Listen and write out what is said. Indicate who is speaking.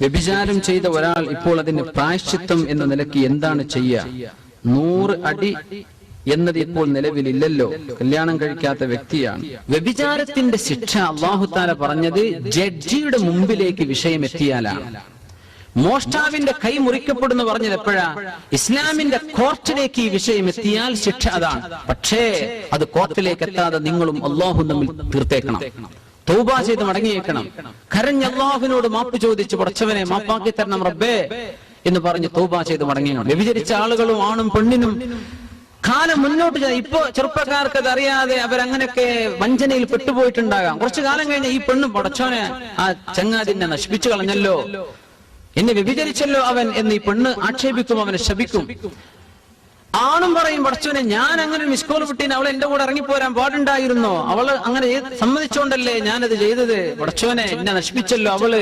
Speaker 1: വ്യഭിചാരം ചെയ്ത ഒരാൾ ഇപ്പോൾ അതിന് പ്രായശ്ചിത്തം എന്ന നിലയ്ക്ക് എന്താണ് ചെയ്യുക നൂറ് അടി എന്നത് ഇപ്പോൾ നിലവിലില്ലല്ലോ. കല്യാണം കഴിക്കാത്ത വ്യക്തിയാണ്. വ്യഭിചാരത്തിന്റെ ശിക്ഷ അള്ളാഹുത്താല പറഞ്ഞത് ജഡ്ജിയുടെ മുമ്പിലേക്ക് വിഷയം എത്തിയാലാണ് മോഷ്ടാവിന്റെ കൈ മുറിക്കപ്പെടുന്നു പറഞ്ഞത് എപ്പോഴാ? ഇസ്ലാമിന്റെ കോർട്ടിലേക്ക് ഈ വിഷയം എത്തിയാൽ ശിക്ഷ അതാണ്. പക്ഷേ അത് കോർട്ടിലേക്ക് എത്താതെ നിങ്ങളും അള്ളാഹു തമ്മിൽ തീർത്തേക്കണം. തൗബ ചെയ്ത് മടങ്ങിയേക്കണം. കരഞ്ഞ അള്ളാഹുവിനോട് മാപ്പ് ചോദിച്ച് പടച്ചവനെ മാപ്പാക്കി തരണം റബ്ബേ എന്ന് പറഞ്ഞ് തൗബ ചെയ്ത് മടങ്ങിയാണ് വ്യഭിചരിച്ച ആളുകളും ആണും പെണ്ണിനും കാലം മുന്നോട്ട് ഇപ്പൊ ചെറുപ്പക്കാർക്ക് അത് അറിയാതെ അവരങ്ങനെയൊക്കെ വഞ്ചനയിൽ പെട്ടുപോയിട്ടുണ്ടാകാം. കുറച്ചു കാലം കഴിഞ്ഞ ഈ പെണ്ണ് പടച്ചോനെ ആ ചങ്ങാതിനെ നശിപ്പിച്ചു കളഞ്ഞല്ലോ. എന്നെ വ്യഭിചരിച്ചല്ലോ അവൻ എന്ന് ഈ പെണ്ണ് ആക്ഷേപിക്കും അവനെ ശപിക്കും. ആണും പറയും പഠിച്ചവനെ ഞാൻ അങ്ങനെ മിസ് കോൾ വിട്ടീന് അവൾ എന്റെ കൂടെ ഇറങ്ങിപ്പോരാൻ പാടുണ്ടായിരുന്നോ? അവൾ അങ്ങനെ സമ്മതിച്ചോണ്ടല്ലേ ഞാനത് ചെയ്തത്? പഠിച്ചവനെ എന്നെ നശിപ്പിച്ചല്ലോ അവൾ.